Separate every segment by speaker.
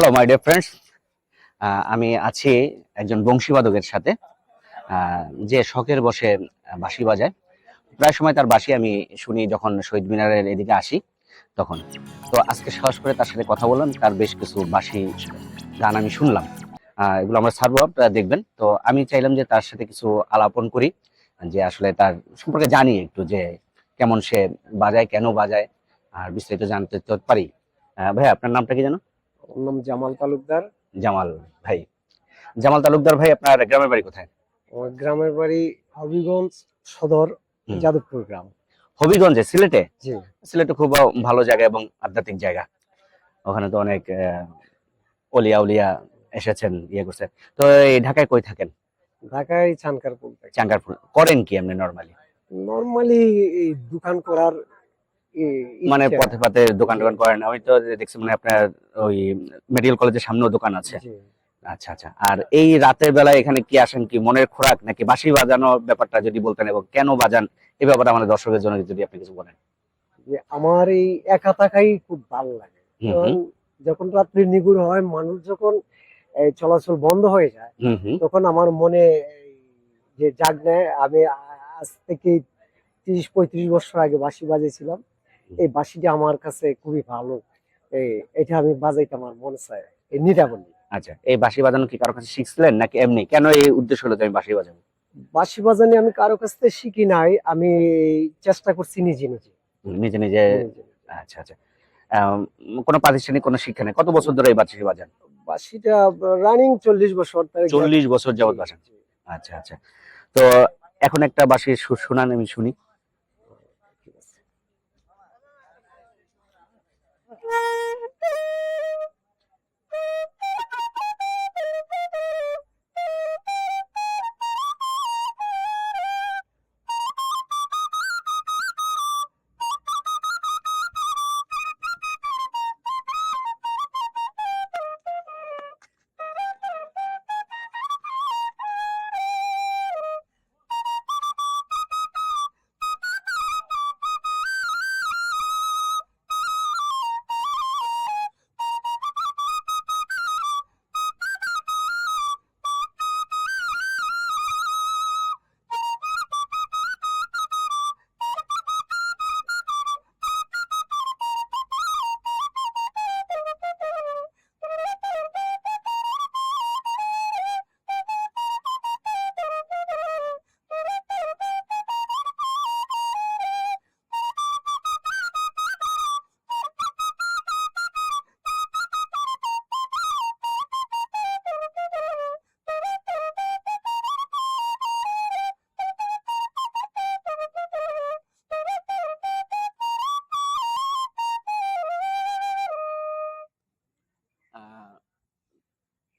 Speaker 1: Hello my dear friends আমি আছি একজন বংশীবাদকের সাথে যে শখের বসে বাঁশি বাজায়। প্রায় সময় তার বাঁশি আমি শুনি যখন শহীদ মিনারের এদিকে আসি তখন। তো আজকে সাহস করে তার সাথে কথা বললাম, তার বেশ কিছু বাঁশি গান আমি শুনলাম। এগুলো আমরা ছাড়বো, আপনারা দেখবেন। তো আমি চাইলাম যে তার সাথে কিছু আলাপন করি, যে আসলে তার সম্পর্কে জানি একটু, যে কেমন সে বাজায়, কেন বাজায়, আর বিস্তারিত জানতে পারি। ভাই আপনার নামটা কি জানো
Speaker 2: ওর নাম জামাল তালুকদার।
Speaker 1: জামাল ভাই। জামাল তালুকদার ভাই আপনার গ্রামের বাড়ি কোথায়?
Speaker 2: আমার গ্রামের বাড়ি হবিগঞ্জ সদর যাদবপুর গ্রাম।
Speaker 1: হবিগঞ্জে সিলেটে?
Speaker 2: জি।
Speaker 1: সিলেটে খুব ভালো জায়গা এবং আধ্যাত্মিক জায়গা। ওখানে তো অনেক অলিয়া উলিয়া এসেছেন ইয়ে করছে। তো এই ঢাকায় কই থাকেন?
Speaker 2: ঢাকায় চানকারপুর
Speaker 1: চাঙ্গারপুর করেন কি আপনি নর্মালি
Speaker 2: নর্মালি দোকান করার
Speaker 1: মানে পথে পথে দোকান টোকান করেন। আমি তো দেখছি মানে আপনার ওই মেডিকেল কলেজের সামনেও দোকান আছে। আচ্ছা আচ্ছা। আর এই রাতের বেলায় এখানে কি আসেন কি? মনের খোরাক নাকি বাঁশি বাজানো ব্যাপারটা যদি বলতেন এবং কেন বাজান? এই ব্যাপারটা আমাদের দর্শকের জন্য যদি আপনি কিছু বলেন।
Speaker 2: যে আমার এই একা থাকাই খুব ভালো লাগে। যখন রাত্রি নিগুড় হয় মানুষ যখন চলাচল বন্ধ হয়ে যায় তখন আমার মনে এই যে জাগ নেয় আমি আজ থেকে তিরিশ পঁয়ত্রিশ বছর আগে বাঁশি বাজিয়েছিলাম। এই বাঁশিটা আমার কাছে খুবই ভালো। এই এটা আমি বাজাইতে আমার মনে চায়। এই নিরাবলি
Speaker 1: আচ্ছা এই বাঁশি বাজানো কি কারও কাছে শিখছিলেন নাকি এমনি? কেন এই উদ্দেশ্য হলো যে আমি বাঁশি বাজাবো?
Speaker 2: বাঁশি বাজানি আমি কারও কাছ থেকে শিখি নাই আমি চেষ্টা করছি নিজে নিজে।
Speaker 1: নিজে নিজে। আচ্ছা আচ্ছা। কোনো প্রাতিষ্ঠানিক কোনো শিক্ষা নেই? কত বছর ধরে এই বাঁশি বাজান?
Speaker 2: বাঁশিটা রানিং চল্লিশ বছর
Speaker 1: চল্লিশ বছর যাবত বাজান। আচ্ছা আচ্ছা। তো এখন একটা বাঁশির সুর শোনান আমি শুনি। Yeah.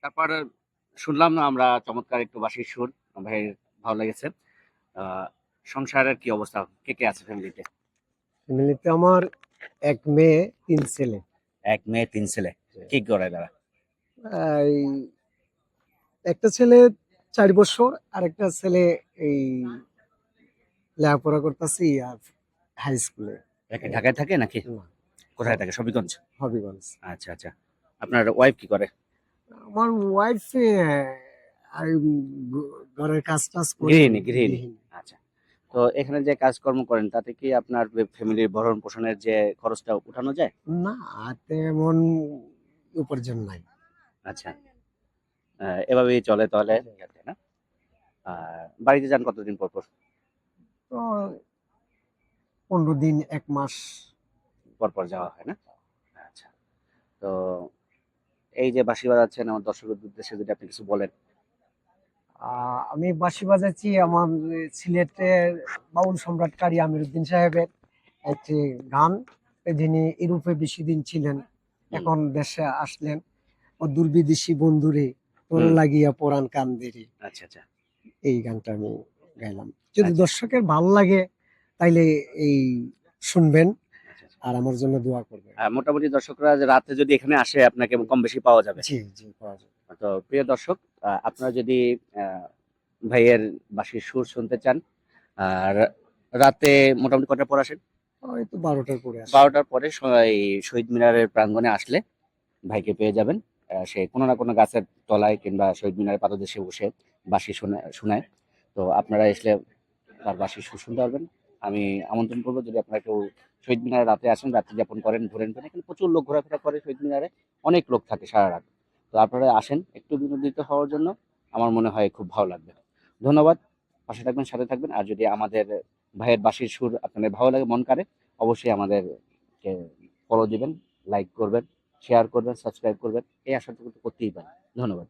Speaker 1: তারপর শুনলাম না আমরা চমৎকার একটু বাঁশির সুর ভাইয়ের ভালো লেগেছে। সংসারের কি অবস্থা? কে কে আছে ফ্যামিলিতে?
Speaker 2: ফ্যামিলিতে আমার এক মেয়ে তিন ছেলে।
Speaker 1: এক মেয়ে তিন ছেলে। কি করে তারা
Speaker 2: এই একটা ছেলে চার বছর আর একটা ছেলে এই লেখাপড়া করতেছি আর হাই স্কুলে
Speaker 1: একে ঢাকায় থাকে নাকি? কোথায় থাকে? সবিগঞ্জ
Speaker 2: হবিগঞ্জ।
Speaker 1: আচ্ছা আচ্ছা। আপনার ওয়াইফ কি করে?
Speaker 2: আমার ওয়াইফ আর ঘরের কাজ টাজ করে
Speaker 1: গৃহিণী, গৃহিণী। আচ্ছা। তো এখানে যে কাজকর্ম করেন তাতে কি আপনার ফ্যামিলির ভরণ পোষণের যে খরচটা উঠানো যায়?
Speaker 2: না তেমন উপার্জন নাই।
Speaker 1: আচ্ছা। এভাবেই চলে তাহলে? না? বাড়িতে যান কতদিন পর পর?
Speaker 2: তো পনেরো দিন এক মাস।
Speaker 1: পর পর যাওয়া হয় না? আচ্ছা। তো এই যে বাঁশি বাজাচ্ছেন আমার দর্শকের উদ্দেশ্যে যদি আপনি কিছু বলেন
Speaker 2: আমি বাঁশি বাজাচ্ছি আমার সিলেটের বাউল সম্রাট কারি আমিরুদ্দিন সাহেবের একটি গান যিনি ইউরোপে বেশি দিন ছিলেন এখন দেশে আসলেন ও দুর্বিদেশি বন্ধুরে তোর। লাগিয়া পরাণ কান্দেরি
Speaker 1: আচ্ছা আচ্ছা
Speaker 2: এই গানটা আমি গাইলাম যদি
Speaker 1: আচ্ছা।
Speaker 2: দর্শকের ভালো লাগে তাইলে এই শুনবেন। আর আমার জন্য দোয়া করবেন।
Speaker 1: আহ, মোটামুটি দর্শকরা যে রাতে যদি এখানে আসে আপনাকে কম বেশি পাওয়া যাবে।
Speaker 2: জি জি পাওয়া যাবে।
Speaker 1: তো প্রিয় দর্শক আপনারা যদি ভাইয়ের বাঁশির সুর শুনতে চান আর রাতে মোটামুটি কটার পর আসেন?
Speaker 2: ওই তো বারোটার পরে
Speaker 1: বারোটার পরে এই শহীদ মিনারের প্রাঙ্গণে আসলে ভাইকে পেয়ে যাবেন। সে কোনো না কোনো গাছের তলায় কিংবা শহীদ মিনারের পাদদেশে বসে বাসি শোনা- শোনায়। তো আপনারা এসলে তার বাঁশি সুর শুনতে পারবেন। আমি আমন্ত্রণ করব যদি আপনারা কেউ শহীদ মিনারে রাতে আসেন, রাত্রি যাপন করেন, ঘোরেন, ফেরেন, এখানে প্রচুর লোক ঘোরাফেরা করে শহীদ মিনারে। অনেক লোক থাকে সারা রাত তো আপনারা আসেন একটু বিনোদিত হওয়ার জন্য, আমার মনে হয় খুব ভালো লাগবে। ধন্যবাদ। পাশে থাকবেন, সাথে থাকবেন। আর যদি আমাদের ভাইয়ের বাসির সুর আপনাদের ভালো লাগে, মন কারে অবশ্যই আমাদেরকে ফলো দিবেন লাইক করবেন শেয়ার করবেন সাবস্ক্রাইব করবেন। এই আশাটুকু করতেই পারেন ধন্যবাদ।